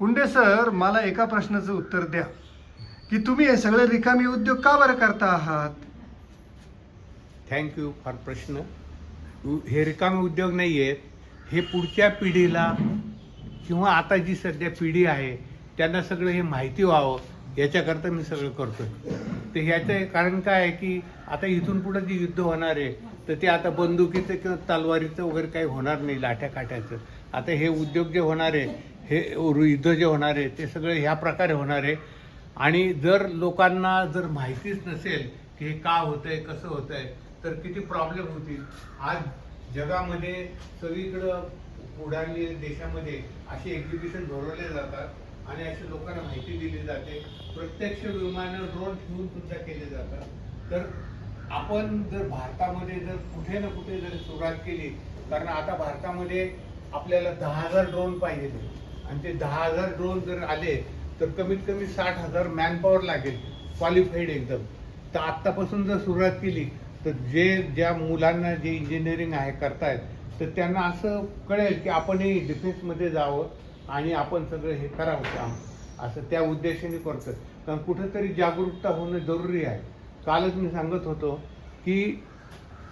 Punde sir मला एका प्रश्नाचं उत्तर द्या. की तुम्ही हे सगळे रिकामी उद्योग का बरं करता आहात? थँक्यू फॉर प्रश्न. हे रिकामे उद्योग नाही आहेत हे पुढच्या पिढीला किंवा आता जी सध्या पिढी आहे त्यांना सगळं हे माहिती व्हावं. याच्याकरता मी सगळं करतोय. तर ह्याचं कारण काय आहे की आता इथून पुढे जे युद्ध होणार आहे तर ते आता बंदुकीचं किंवा तलवारीचं वगैरे काही होणार नाही लाठ्या काठ्याचं आता हे उद्योग जे होणार आहे हे युद्ध जे होणार आहे ते सगळं ह्या प्रकारे होणार आहे. आणि जर लोकांना जर माहितीच नसेल की हे का होतंय कसं होतंय तर किती प्रॉब्लेम होतील. आज जगामध्ये सगळीकडं पुढारी देशामध्ये असे एक्झिबिशन भरवले जातात. आणि अशी लोकांना माहिती दिली जाते. प्रत्यक्ष विमानं ड्रोन ठेवून सुद्धा केले जातात. तर आपण जर भारतामध्ये जर कुठे ना कुठे जर सुरुवात केली कारण आता भारतामध्ये आपल्याला दहा हजार ड्रोन पाहिजे आणि ते दहा हजार ड्रोन जर आले तर कमीत कमी साठ हजार मॅनपॉवर लागेल क्वालिफाईड एकदम. तर आत्तापासून जर सुरुवात केली तर जे ज्या मुलांना जे इंजिनिअरिंग आहे करतायत तर त्यांना असं कळेल की आपणही डिफेन्समध्ये जावं. आणि आपण सगळं हे करावं काम. असं त्या उद्देशाने करतो कारण कुठंतरी जागरूकता होणं जरुरी आहे. कालच मी सांगत होतो की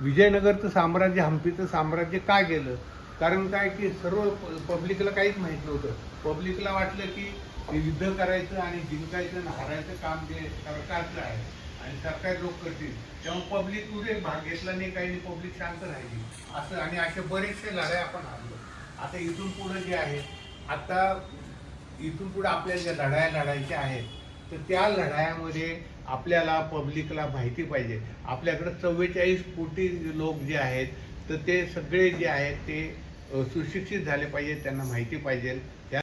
विजयनगरचं साम्राज्य हम्पीचं साम्राज्य का गेलं? कारण काय की सर्व पब्लिकला काहीच माहीत नव्हतं. पब्लिकला वाटलं की युद्ध करायचं आणि जिंकायचं आणि हारायचं काम जे सरकारचं आहे आणि सरकार लोक करतील. तेव्हा पब्लिक कुठे भाग घेतला नाही काही नाही पब्लिक शांत राहिली. असं आणि असे बरेचसे लढाई आपण हरलो. आता इथून पुढे जे आहे आता इथून पुढे आपल्याला ज्या लढाया लढायच्या आहेत तर त्या लढायामध्ये आपल्याला पब्लिकला माहिती पाहिजे. आपल्याकडे चव्वेचाळीस कोटी लोक जे आहेत तर ते सगळे जे आहेत ते सुशिक्षित झाले पाहिजे त्यांना माहिती पाहिजे. त्या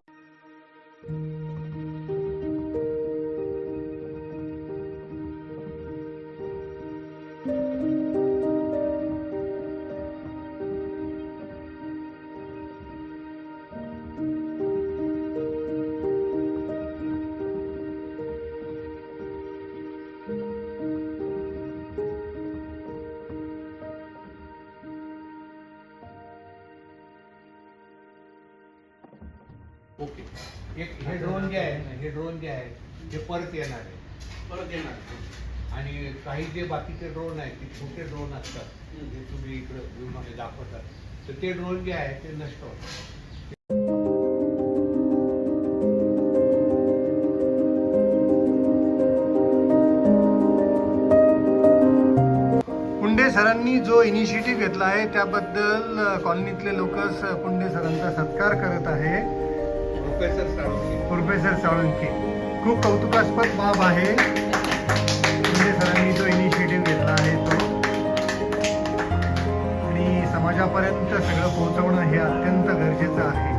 ओके. एक हे ड्रोन जे आहे ना हे ड्रोन जे आहे ते परत येणार आहे परत येणार आणि काही जे बाकीचे ड्रोन आहेत ते छोटे ड्रोन असतात जे तुम्ही इकडे व्ह्यूमध्ये दाखवतात तर ते ड्रोन जे आहे ते नष्ट होतात. पुंडे सरांनी जो इनिशिएटिव्ह घेतला आहे त्याबद्दल अ, कॉलनीतले लोक पुंडे सरांचा सत्कार करत आहे. प्रोफेसर साळुंके खूप कौतुकास्पद बाब आहे. पुंडे सरांनी जो इनिशिएटिव्ह घेतला आहे तो. आणि समाजापर्यंत सगळं पोहोचवणं हे अत्यंत गरजेचं आहे.